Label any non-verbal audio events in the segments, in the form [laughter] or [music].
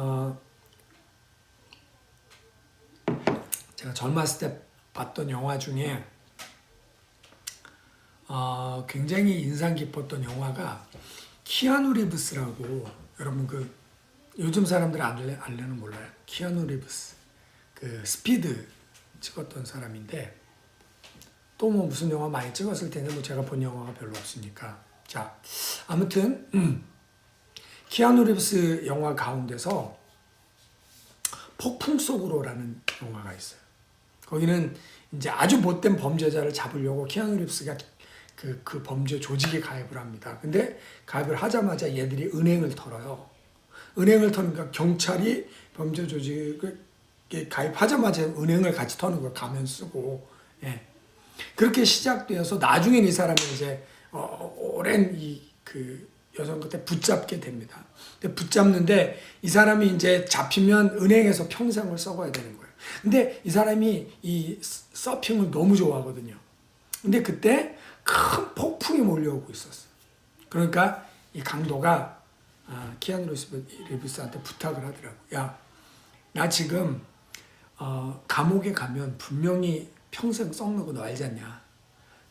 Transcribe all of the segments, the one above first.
어, 제가 젊었을 때 봤던 영화 중에 어, 굉장히 인상 깊었던 영화가 키아누 리브스라고 여러분 그 요즘 사람들 알래 알래는 몰라요. 키아누 리브스 그 스피드 찍었던 사람인데 또 뭐 무슨 영화 많이 찍었을 텐데 뭐 제가 본 영화가 별로 없으니까 자 아무튼 음, [clears throat] 키아누 리브스 영화 가운데서 폭풍 속으로라는 영화가 있어요. 거기는 이제 아주 못된 범죄자를 잡으려고 키아누 리브스가 그, 그 범죄 조직에 가입을 합니다. 근데 가입을 하자마자 얘들이 은행을 털어요. 은행을 터니까 경찰이 범죄 조직에 가입하자마자 은행을 같이 터는 걸 가면 쓰고, 예. 그렇게 시작되어서 나중엔 이 사람이 이제, 어, 오랜 이, 그, 여성 끝에 붙잡게 됩니다. 근데 붙잡는데 이 사람이 이제 잡히면 은행에서 평생을 썩어야 되는 거예요. 근데 이 사람이 이 서핑을 너무 좋아하거든요. 근데 그때 큰 폭풍이 몰려오고 있었어요. 그러니까 이 강도가 아, 키아누 리브스한테 부탁을 하더라고. 야, 나 지금 어, 감옥에 가면 분명히 평생 썩는 거 너 알지 않냐?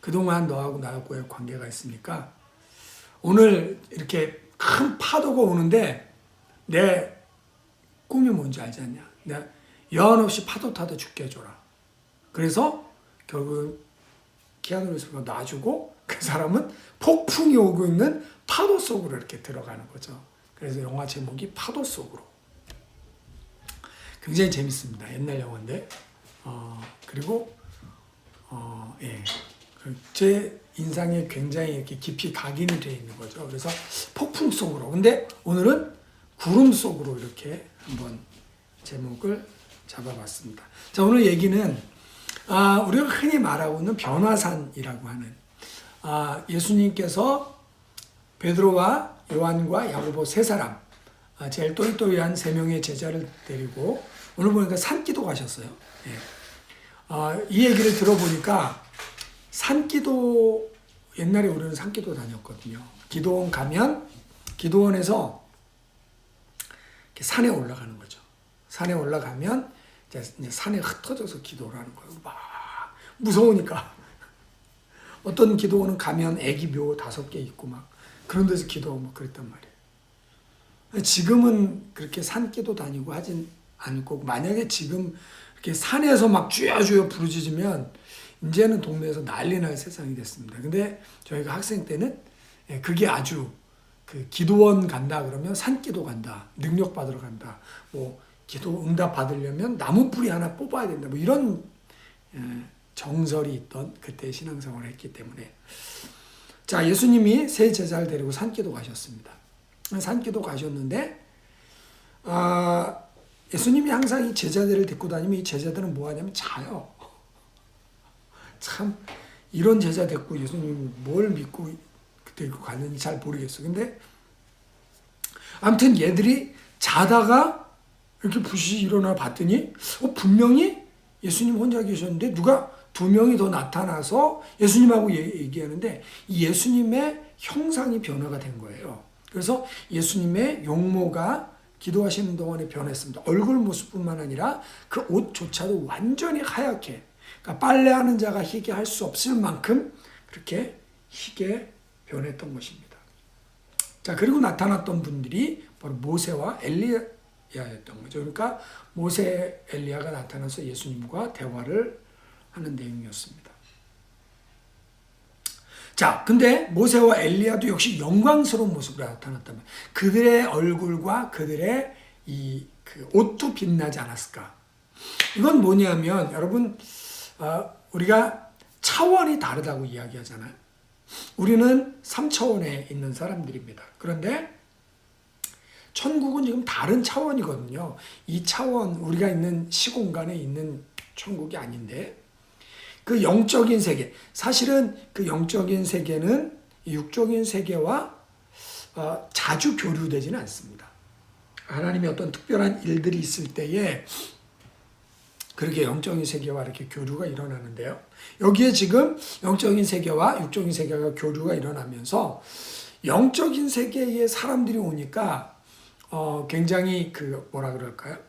그동안 너하고 나하고의 관계가 있으니까 오늘 이렇게 큰 파도가 오는데 내 꿈이 뭔지 알지 않냐? 내가 여한 없이 파도 타다 죽게 해줘라. 그래서 결국 키아누 리브스가 놔주고 그 사람은 폭풍이 오고 있는 파도 속으로 이렇게 들어가는 거죠. 그래서 영화 제목이 파도 속으로. 굉장히 재밌습니다. 옛날 영화인데. 어, 그리고 어, 예. 그제 인상에 굉장히 이렇게 깊이 각인이 되어 있는 거죠. 그래서 폭풍 속으로. 근데 오늘은 구름 속으로 이렇게 한번 제목을 잡아봤습니다. 자, 오늘 얘기는 아, 우리가 흔히 말하고 있는 변화산이라고 하는 아, 예수님께서 베드로와 요한과 야고보 세 사람 아, 제일 또이또이한 세 명의 제자를 데리고 오늘 보니까 산기도 가셨어요. 예. 아, 이 얘기를 들어보니까 산기도 옛날에 우리는 산기도 다녔거든요. 기도원 가면 기도원에서 산에 올라가는 거죠. 산에 올라가면 이제 산에 흩어져서 기도를 하는 거예요. 막 무서우니까 [laughs] 어떤 기도원은 가면 애기 묘 다섯 개 있고 막 그런 데서 기도하고 막 그랬단 말이에요. 지금은 그렇게 산기도 다니고 하진 않고 만약에 지금 이렇게 산에서 막 쥐어쥐어 부르짖으면 이제는 동네에서 난리 날 세상이 됐습니다. 근데 저희가 학생 때는 예, 그게 아주 그 기도원 간다 그러면 산기도 간다. 능력 받으러 간다. 뭐 기도 응답 받으려면 나무 뿌리 하나 뽑아야 된다. 뭐 이런 예, 정설이 있던 그때 신앙생활을 했기 때문에 자 예수님이 세 제자를 데리고 산기도 가셨습니다. 산기도 가셨는데 아, 예수님이 항상 이 제자들을 데리고 다니면 이 제자들은 뭐 하냐면 자요. 참 이런 제자 데리고 예수님이 뭘 믿고 데리고 갔는지 잘 모르겠어. 근데 아무튼 얘들이 자다가 이렇게 부시 일어나 봤더니 어, 분명히 예수님 혼자 계셨는데 누가 두 명이 더 나타나서 예수님하고 얘기하는데 이 예수님의 형상이 변화가 된 거예요. 그래서 예수님의 용모가 기도하시는 동안에 변했습니다. 얼굴 모습뿐만 아니라 그 옷조차도 완전히 하얗게 그러니까 빨래하는 자가 희게 할 수 없을 만큼 그렇게 희게 변했던 것입니다. 자 그리고 나타났던 분들이 바로 모세와 엘리야였던 거죠. 그러니까 모세 엘리야가 나타나서 예수님과 대화를 하는 내용이었습니다. 자, 근데 모세와 엘리야도 역시 영광스러운 모습으로 나타났단 말이에요. 그들의 얼굴과 그들의 이 그 옷도 빛나지 않았을까? 이건 뭐냐면 여러분 어, 우리가 차원이 다르다고 이야기하잖아요. 우리는 3차원에 있는 사람들입니다. 그런데 천국은 지금 다른 차원이거든요. 이 차원 우리가 있는 시공간에 있는 천국이 아닌데 그 영적인 세계 사실은 그 영적인 세계는 육적인 세계와 어, 자주 교류되지는 않습니다. 하나님의 어떤 특별한 일들이 있을 때에 그렇게 영적인 세계와 이렇게 교류가 일어나는데요. 여기에 지금 영적인 세계와 육적인 세계가 교류가 일어나면서 영적인 세계에 사람들이 오니까 어, 굉장히 그 뭐라 그럴까요?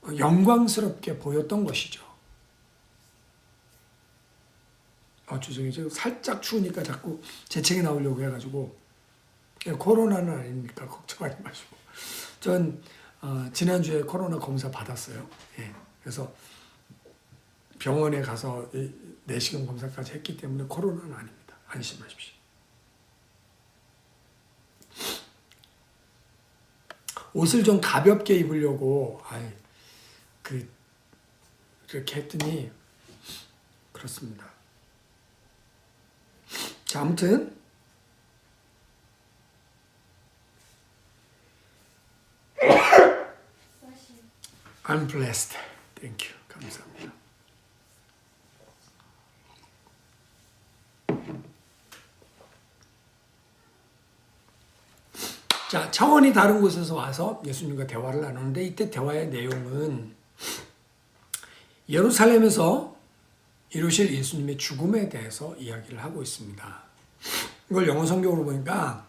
어, 영광스럽게 보였던 것이죠. 아, 죄송해요. 지금 살짝 추우니까 자꾸 재채기 나오려고 해가지고 예, 코로나는 아니니까 [laughs] 걱정하지 마시고 전 어, 지난주에 코로나 검사 받았어요. 예, 그래서 병원에 가서 이 내시경 검사까지 했기 때문에 코로나는 아닙니다. 안심하십시오. 옷을 좀 가볍게 입으려고 아이 그 그렇게 했더니 그렇습니다. 자, 아무튼 I'm blessed. You. 감사합니다. 자, 차원이 다른 곳에서 와서 예수님과 대화를 나누는데 이때 대화의 내용은 예루살렘에서 이루실 예수님의 죽음에 대해서 이야기를 하고 있습니다. 이걸 영어 성경으로 보니까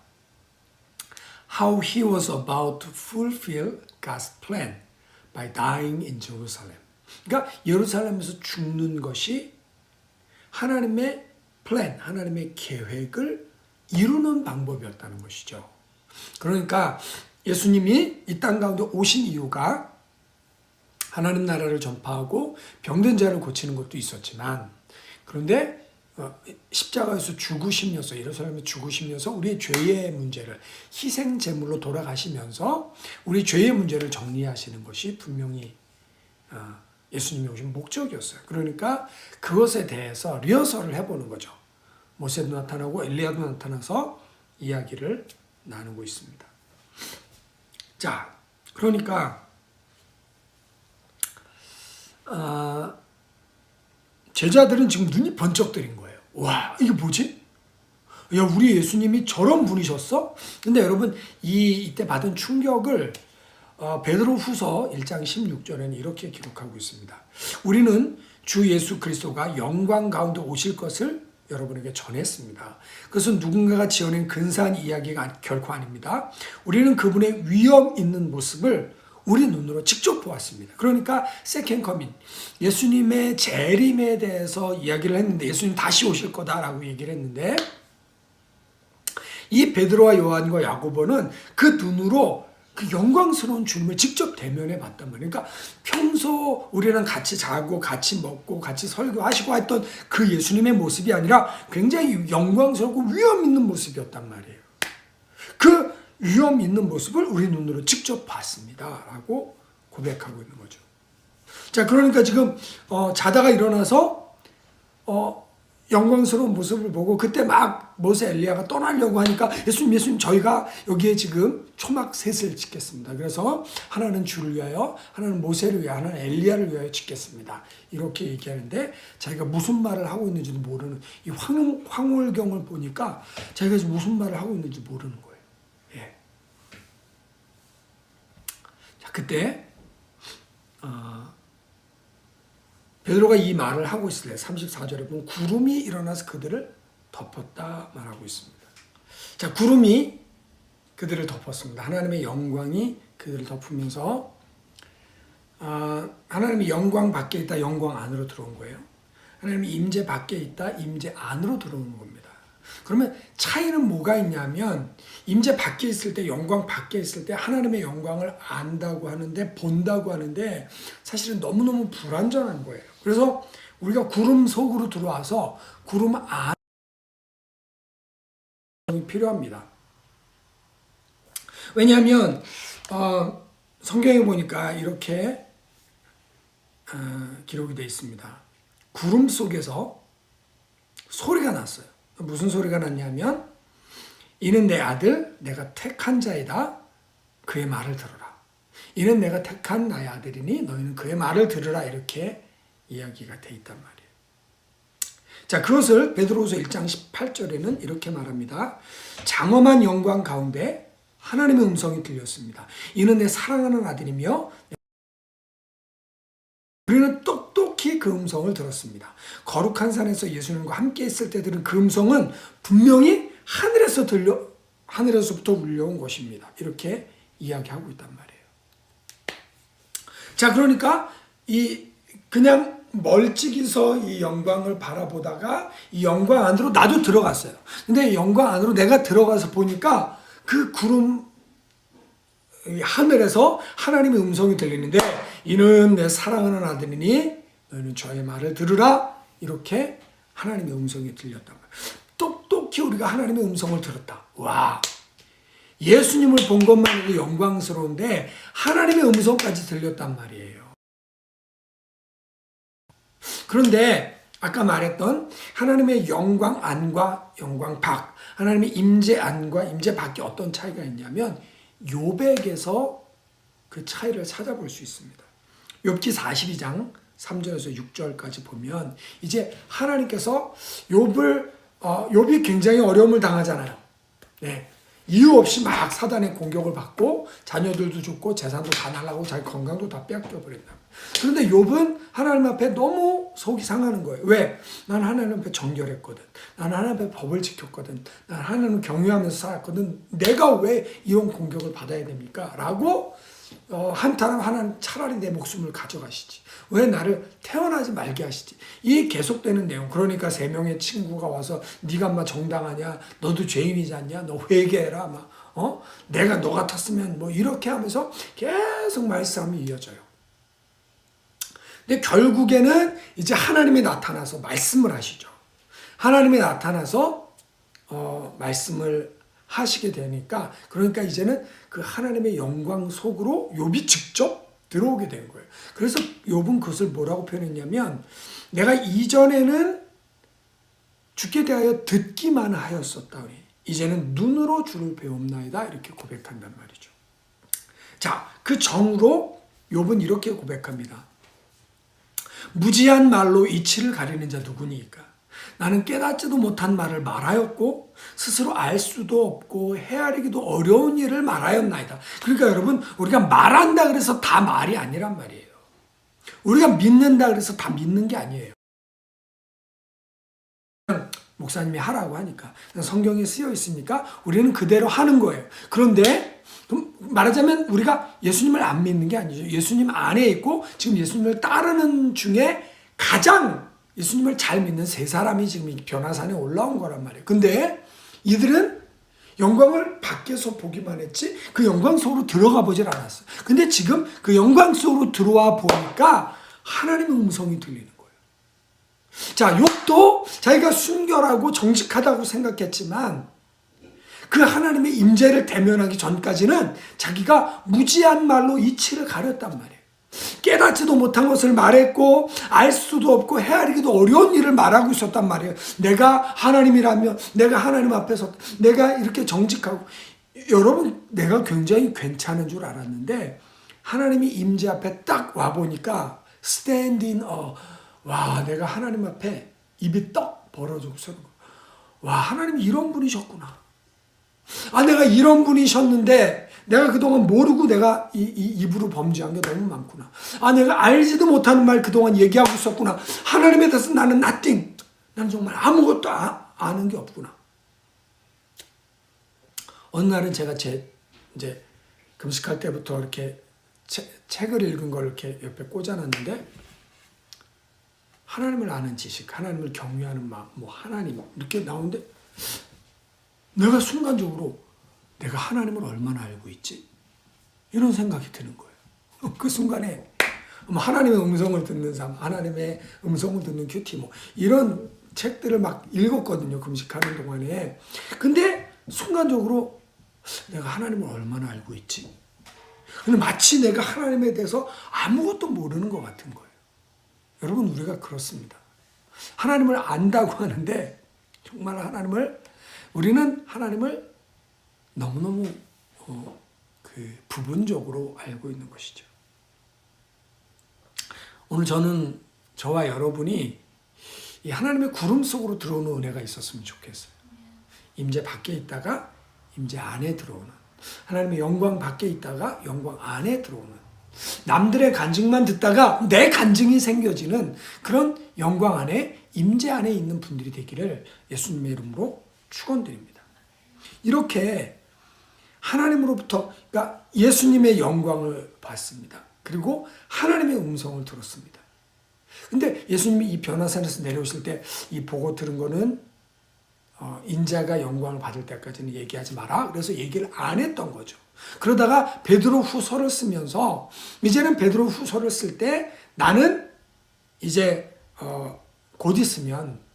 How he was about to fulfill God's plan by dying in Jerusalem. 그러니까 예루살렘에서 죽는 것이 하나님의 플랜, 하나님의 계획을 이루는 방법이었다는 것이죠. 그러니까 예수님이 이 땅 가운데 오신 이유가 하나님 나라를 전파하고 병든 자를 고치는 것도 있었지만 그런데 어, 십자가에서 죽으시면서 예루살렘에 죽으시면서 우리의 죄의 문제를 희생 제물로 돌아가시면서 우리 죄의 문제를 정리하시는 것이 분명히 어, 예수님이 오신 목적이었어요. 그러니까 그것에 대해서 리허설을 해보는 거죠. 모세도 나타나고 엘리야도 나타나서 이야기를 나누고 있습니다. 자, 그러니까 아, 제자들은 지금 눈이 번쩍 뜨린 거예요. 와, 이게 뭐지? 야, 우리 예수님이 저런 분이셨어? 근데 여러분, 이, 이때 받은 충격을 어, 베드로 후서 1장 16절에는 이렇게 기록하고 있습니다. 우리는 주 예수 그리스도가 영광 가운데 오실 것을 여러분에게 전했습니다. 그것은 누군가가 지어낸 근사한 이야기가 결코 아닙니다. 우리는 그분의 위험 있는 모습을 우리 눈으로 직접 보았습니다. 그러니까 세컨 커민 예수님의 재림에 대해서 이야기를 했는데 예수님 다시 오실 거다라고 얘기를 했는데 이 베드로와 요한과 야고보는 그 눈으로 그 영광스러운 주님을 직접 대면해 봤단 말이에요. 그러니까 평소 우리랑 같이 자고 같이 먹고 같이 설교하시고 했던 그 예수님의 모습이 아니라 굉장히 영광스럽고 위험 있는 모습이었단 말이에요. 그 위험 있는 모습을 우리 눈으로 직접 봤습니다. 라고 고백하고 있는 거죠. 자, 그러니까 지금, 어, 자다가 일어나서, 어, 영광스러운 모습을 보고 그때 막 모세 엘리야가 떠나려고 하니까 예수님, 예수님, 저희가 여기에 지금 초막 셋을 짓겠습니다. 그래서 하나는 주를 위하여, 하나는 모세를 위하여, 하나는 엘리야를 위하여 짓겠습니다. 이렇게 얘기하는데 자기가 무슨 말을 하고 있는지도 모르는 이 황, 황홀경을 보니까 자기가 무슨 말을 하고 있는지 모르는 거예요. 예. 자, 그때 어, 베드로가 이 말을 하고 있을 때 34절에 보면 구름이 일어나서 그들을 덮었다 말하고 있습니다. 자, 구름이 그들을 덮었습니다. 하나님의 영광이 그들을 덮으면서 어, 하나님의 영광 밖에 있다 영광 안으로 들어온 거예요. 하나님의 임재 밖에 있다 임재 안으로 들어오는 겁니다. 그러면 차이는 뭐가 있냐면 임재 밖에 있을 때 영광 밖에 있을 때 하나님의 영광을 안다고 하는데 본다고 하는데 사실은 너무너무 불완전한 거예요. 그래서 우리가 구름 속으로 들어와서 구름 안이 필요합니다. 왜냐하면 어, 성경에 보니까 이렇게 어, 기록이 되어 있습니다. 구름 속에서 소리가 났어요. 무슨 소리가 났냐면 이는 내 아들 내가 택한 자이다 그의 말을 들어라 이는 내가 택한 나의 아들이니 너희는 그의 말을 들으라 이렇게 이야기가 돼 있단 말이에요. 자, 그것을 베드로후서 1장 18절에는 이렇게 말합니다. 장엄한 영광 가운데 하나님의 음성이 들렸습니다. 이는 내 사랑하는 아들이며 우리는 똑똑히 그 음성을 들었습니다. 거룩한 산에서 예수님과 함께 있을 때 들은 그 음성은 분명히 하늘에서 들려 하늘에서부터 울려온 것입니다. 이렇게 이야기하고 있단 말이에요. 자, 그러니까 이 그냥 멀찍이서 이 영광을 바라보다가 이 영광 안으로 나도 들어갔어요. 근데 영광 안으로 내가 들어가서 보니까 그 구름 이 하늘에서 하나님의 음성이 들리는데 이는 내 사랑하는 아들이니 너희는 저의 말을 들으라 이렇게 하나님의 음성이 들렸단 말이에요. 똑똑히 우리가 하나님의 음성을 들었다. 와 예수님을 본 것만으로 영광스러운데 하나님의 음성까지 들렸단 말이에요. 그런데 아까 말했던 하나님의 영광 안과 영광 밖, 하나님의 임재 안과 임재 밖에 어떤 차이가 있냐면 요백에서 그 차이를 찾아볼 수 있습니다. 욥기 42장 3절에서 6절까지 보면 이제 하나님께서 욥을 어, 욥이 굉장히 어려움을 당하잖아요. 네. 이유 없이 막 사단의 공격을 받고 자녀들도 죽고 재산도 다 날라고 자기 건강도 다 빼앗겨 버린다. 그런데 욥은 하나님 앞에 너무 속이 상하는 거예요. 왜? 난 하나님 앞에 정결했거든. 난 하나님 앞에 법을 지켰거든. 난 하나님을 경외하면서 살았거든. 내가 왜 이런 공격을 받아야 됩니까? 라고 어, 한타는 하나님 차라리 내 목숨을 가져가시지. 왜 나를 태어나지 말게 하시지? 이 계속되는 내용. 그러니까 세 명의 친구가 와서 네가 막 정당하냐? 너도 죄인이지 않냐? 너 회개해라. 막 어? 내가 너 같았으면 뭐 이렇게 하면서 계속 말싸움이 이어져요. 근데 결국에는 이제 하나님이 나타나서 말씀을 하시죠. 하나님이 나타나서 어, 말씀을 하시게 되니까 그러니까 이제는 그 하나님의 영광 속으로 욥이 직접 들어오게 된 거예요. 그래서 욥은 그것을 뭐라고 표현했냐면 내가 이전에는 죽게 대하여 듣기만 하였었다. 이제는 눈으로 주를 배움나이다 이렇게 고백한단 말이죠. 자, 그 정으로 욥은 이렇게 고백합니다. 무지한 말로 이치를 가리는 자 누구니까? 나는 깨닫지도 못한 말을 말하였고 스스로 알 수도 없고 헤아리기도 어려운 일을 말하였나이다. 그러니까 여러분 우리가 말한다 그래서 다 말이 아니란 말이에요. 우리가 믿는다 그래서 다 믿는 게 아니에요. 목사님이 하라고 하니까 성경에 쓰여 있으니까 우리는 그대로 하는 거예요. 그런데 말하자면 우리가 예수님을 안 믿는 게 아니죠. 예수님 안에 있고 지금 예수님을 따르는 중에 가장 예수님을 잘 믿는 세 사람이 지금 변화산에 올라온 거란 말이에요. 근데 이들은 영광을 밖에서 보기만 했지 그 영광 속으로 들어가 보질 않았어요. 근데 지금 그 영광 속으로 들어와 보니까 하나님의 음성이 들리는 거예요. 자, 욥도 자기가 순결하고 정직하다고 생각했지만 그 하나님의 임재를 대면하기 전까지는 자기가 무지한 말로 이치를 가렸단 말이에요. 깨닫지도 못한 것을 말했고 알 수도 없고 헤아리기도 어려운 일을 말하고 있었단 말이에요. 내가 하나님이라면 내가 하나님 앞에서 내가 이렇게 정직하고 여러분 내가 굉장히 괜찮은 줄 알았는데 하나님이 임재 앞에 딱 와 보니까 스탠딩 어, 와 내가 하나님 앞에 입이 떡 벌어지고 서는 거. 와 하나님 이런 분이셨구나. 아 내가 이런 분이셨는데 내가 그동안 모르고 내가 이, 이 입으로 범죄한 게 너무 많구나. 아, 내가 알지도 못하는 말 그동안 얘기하고 있었구나. 하나님에 대해서 나는 nothing. 나는 정말 아무것도 아, 아는 게 없구나. 어느 날은 제가 제 이제 금식할 때부터 이렇게 책, 책을 읽은 걸 이렇게 옆에 꽂아놨는데 하나님을 아는 지식, 하나님을 경외하는 마음, 뭐 하나님 이렇게 나오는데 내가 순간적으로 내가 하나님을 얼마나 알고 있지? 이런 생각이 드는 거예요. [laughs] 그 순간에 하나님의 음성을 듣는 삶, 하나님의 음성을 듣는 큐티 뭐 이런 책들을 막 읽었거든요. 금식하는 동안에. 근데 순간적으로 내가 하나님을 얼마나 알고 있지? 근데 마치 내가 하나님에 대해서 아무것도 모르는 것 같은 거예요. 여러분 우리가 그렇습니다. 하나님을 안다고 하는데 정말 하나님을 우리는 하나님을 너무너무 어, 그 부분적으로 알고 있는 것이죠. 오늘 저는 저와 여러분이 이 하나님의 구름 속으로 들어오는 은혜가 있었으면 좋겠어요. 임재 밖에 있다가 임재 안에 들어오는 하나님의 영광 밖에 있다가 영광 안에 들어오는 남들의 간증만 듣다가 내 간증이 생겨지는 그런 영광 안에 임재 안에 있는 분들이 되기를 예수님의 이름으로 축원드립니다. 이렇게 하나님으로부터 그러니까 예수님의 영광을 봤습니다. 그리고 하나님의 음성을 들었습니다. 근데 예수님이 이 변화산에서 내려오실 때 이 보고 들은 거는 어, 인자가 영광을 받을 때까지는 얘기하지 마라. 그래서 얘기를 안 했던 거죠. 그러다가 베드로 후서를 쓰면서 이제는 베드로 후서를 쓸 때 나는 이제 어, 곧 있으면 어,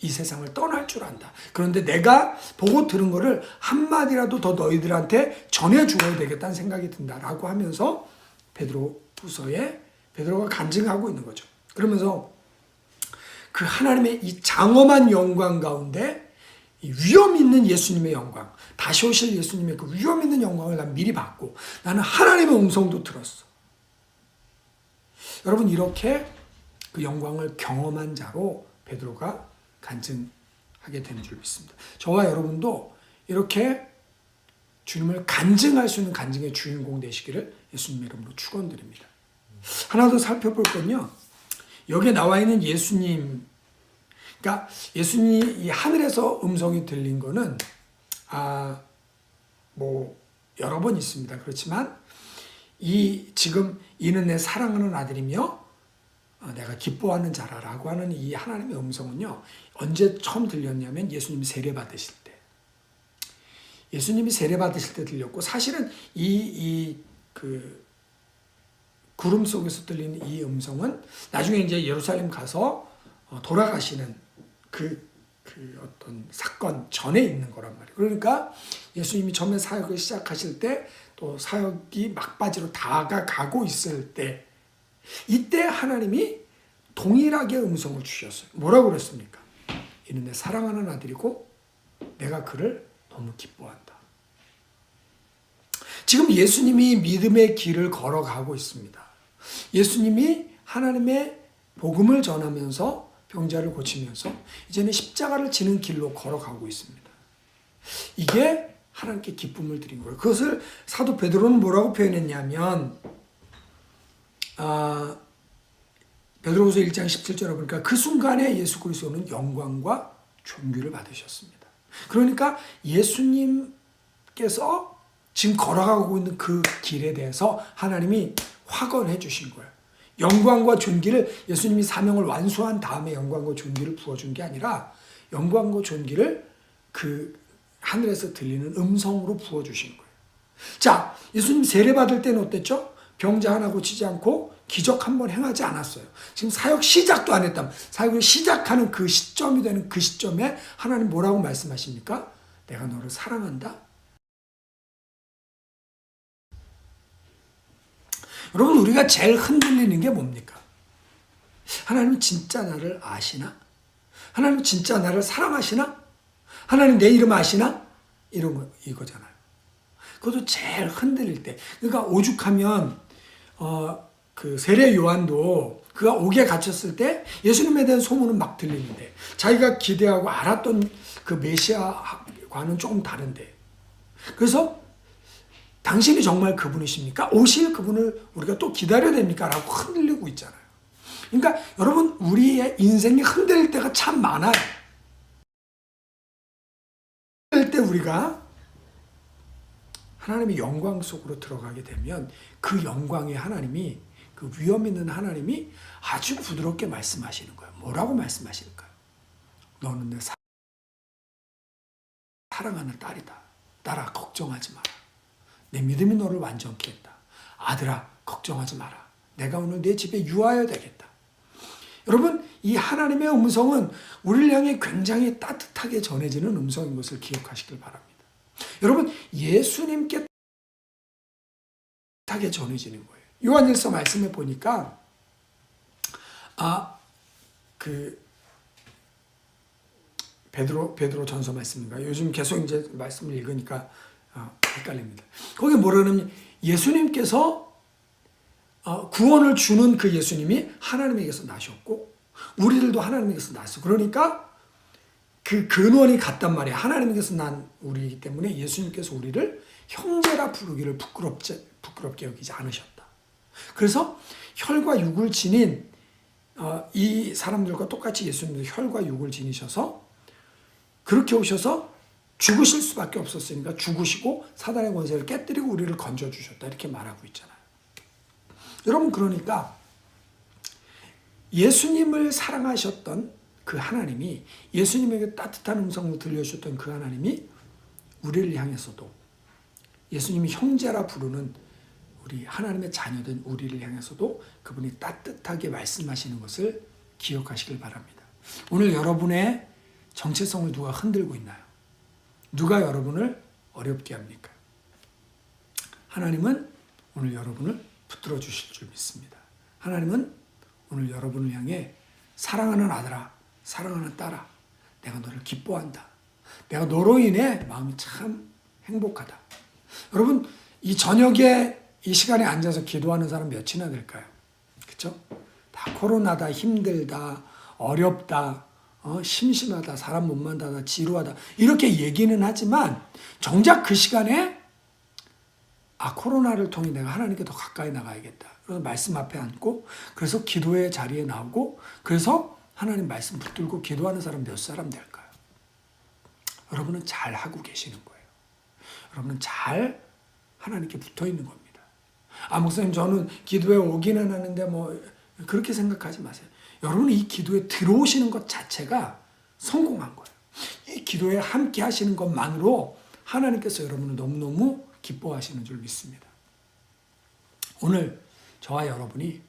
이 세상을 떠날 줄 안다. 그런데 내가 보고 들은 거를 한마디라도 더 너희들한테 전해 주어야 되겠다는 생각이 든다라고 하면서 베드로 후서에 베드로가 간증하고 있는 거죠. 그러면서 그 하나님의 이 장엄한 영광 가운데 이 위험 있는 예수님의 영광, 다시 오실 예수님의 그 위험 있는 영광을 난 미리 받고 나는 하나님의 음성도 들었어. 여러분 이렇게 그 영광을 경험한 자로 베드로가 간증하게 되는 줄 믿습니다. 저와 여러분도 이렇게 주님을 간증할 수 있는 간증의 주인공 되시기를 예수님 이름으로 축원드립니다. 하나 더 살펴볼 건요. 여기에 나와 있는 예수님, 그러니까 예수님 이 하늘에서 음성이 들린 거는 아 뭐 여러 번 있습니다. 그렇지만 이 지금 이는 내 사랑하는 아들이며 어, 내가 기뻐하는 자라라고 하는 이 하나님의 음성은요 언제 처음 들렸냐면 예수님이 세례 받으실 때 예수님이 세례 받으실 때 들렸고 사실은 이 이 그 구름 속에서 들리는 이 음성은 나중에 이제 예루살렘 가서 어, 돌아가시는 그, 그 어떤 사건 전에 있는 거란 말이에요. 그러니까 예수님이 처음에 사역을 시작하실 때 또 사역이 막바지로 다가가고 있을 때 이때 하나님이 동일하게 음성을 주셨어요. 뭐라고 그랬습니까? 이는 내 사랑하는 아들이고 내가 그를 너무 기뻐한다. 지금 예수님이 믿음의 길을 걸어가고 있습니다. 예수님이 하나님의 복음을 전하면서 병자를 고치면서 이제는 십자가를 지는 길로 걸어가고 있습니다. 이게 하나님께 기쁨을 드린 거예요. 그것을 사도 베드로는 뭐라고 표현했냐면 아, 베드로후서 1장 17절에 보니까 그 순간에 예수 그리스도는 영광과 존귀를 받으셨습니다. 그러니까 예수님께서 지금 걸어가고 있는 그 길에 대해서 하나님이 확언해 주신 거예요. 영광과 존귀를 예수님이 사명을 완수한 다음에 영광과 존귀를 부어준 게 아니라 영광과 존귀를 그 하늘에서 들리는 음성으로 부어주신 거예요. 자, 예수님 세례 받을 때는 어땠죠? 병자 하나 고치지 않고 기적 한 번 행하지 않았어요. 지금 사역 시작도 안 했다면 사역을 시작하는 그 시점이 되는 그 시점에 하나님 뭐라고 말씀하십니까? 내가 너를 사랑한다. 여러분 우리가 제일 흔들리는 게 뭡니까? 하나님 진짜 나를 아시나? 하나님 진짜 나를 사랑하시나? 하나님 내 이름 아시나? 이런 거 이거잖아요. 그것도 제일 흔들릴 때. 그러니까 오죽하면 어, 그 세례 요한도 그가 옥에 갇혔을 때 예수님에 대한 소문은 막 들리는데 자기가 기대하고 알았던 그 메시아과는 조금 다른데 그래서 당신이 정말 그분이십니까? 오실 그분을 우리가 또 기다려야 됩니까? 라고 흔들리고 있잖아요. 그러니까 여러분 우리의 인생이 흔들릴 때가 참 많아요. 흔들릴 때 우리가 하나님의 영광 속으로 들어가게 되면 그 영광의 하나님이 그 위험 있는 하나님이 아주 부드럽게 말씀하시는 거예요. 뭐라고 말씀하실까요? 너는 내 사- 사랑하는 딸이다. 딸아 걱정하지 마라. 내 믿음이 너를 완전케 했다. 아들아 걱정하지 마라. 내가 오늘 내 집에 유하여야 되겠다. 여러분 이 하나님의 음성은 우리를 향해 굉장히 따뜻하게 전해지는 음성인 것을 기억하시길 바랍니다. 여러분 예수님께 따뜻하게 전해지는 거예요. 요한일서 말씀해 보니까 아그 베드로 베드로 전서 말씀인가 요즘 계속 이제 말씀을 읽으니까 아, 헷갈립니다. 거기 뭐라냐면 예수님께서 어, 구원을 주는 그 예수님이 하나님에게서 나셨고 우리들도 하나님에게서 났어. 그러니까 그 근원이 같단 말이야. 하나님께서 난 우리이기 때문에 예수님께서 우리를 형제라 부르기를 부끄럽지 부끄럽게 여기지 않으셨다. 그래서 혈과 육을 지닌 어, 이 사람들과 똑같이 예수님도 혈과 육을 지니셔서 그렇게 오셔서 죽으실 수밖에 없었으니까 죽으시고 사단의 권세를 깨뜨리고 우리를 건져 주셨다 이렇게 말하고 있잖아요. 여러분 그러니까 예수님을 사랑하셨던 그 하나님이 예수님에게 따뜻한 음성을 들려주셨던 그 하나님이 우리를 향해서도 예수님이 형제라 부르는 우리 하나님의 자녀된 우리를 향해서도 그분이 따뜻하게 말씀하시는 것을 기억하시길 바랍니다. 오늘 여러분의 정체성을 누가 흔들고 있나요? 누가 여러분을 어렵게 합니까? 하나님은 오늘 여러분을 붙들어 주실 줄 믿습니다. 하나님은 오늘 여러분을 향해 사랑하는 아들아, 사랑하는 딸아, 내가 너를 기뻐한다. 내가 너로 인해 마음이 참 행복하다. 여러분, 이 저녁에 이 시간에 앉아서 기도하는 사람 몇이나 될까요? 그쵸? 다 코로나다, 힘들다, 어렵다, 어, 심심하다, 사람 못 만나다, 지루하다. 이렇게 얘기는 하지만 정작 그 시간에 아, 코로나를 통해 내가 하나님께 더 가까이 나가야겠다. 그래서 말씀 앞에 앉고, 그래서 기도의 자리에 나오고, 그래서 하나님 말씀 붙들고 기도하는 사람 몇 사람 될까요? 여러분은 잘 하고 계시는 거예요. 여러분은 잘 하나님께 붙어 있는 겁니다. 아, 목사님, 저는 기도에 오기는 하는데 뭐, 그렇게 생각하지 마세요. 여러분은 이 기도에 들어오시는 것 자체가 성공한 거예요. 이 기도에 함께 하시는 것만으로 하나님께서 여러분을 너무너무 기뻐하시는 줄 믿습니다. 오늘 저와 여러분이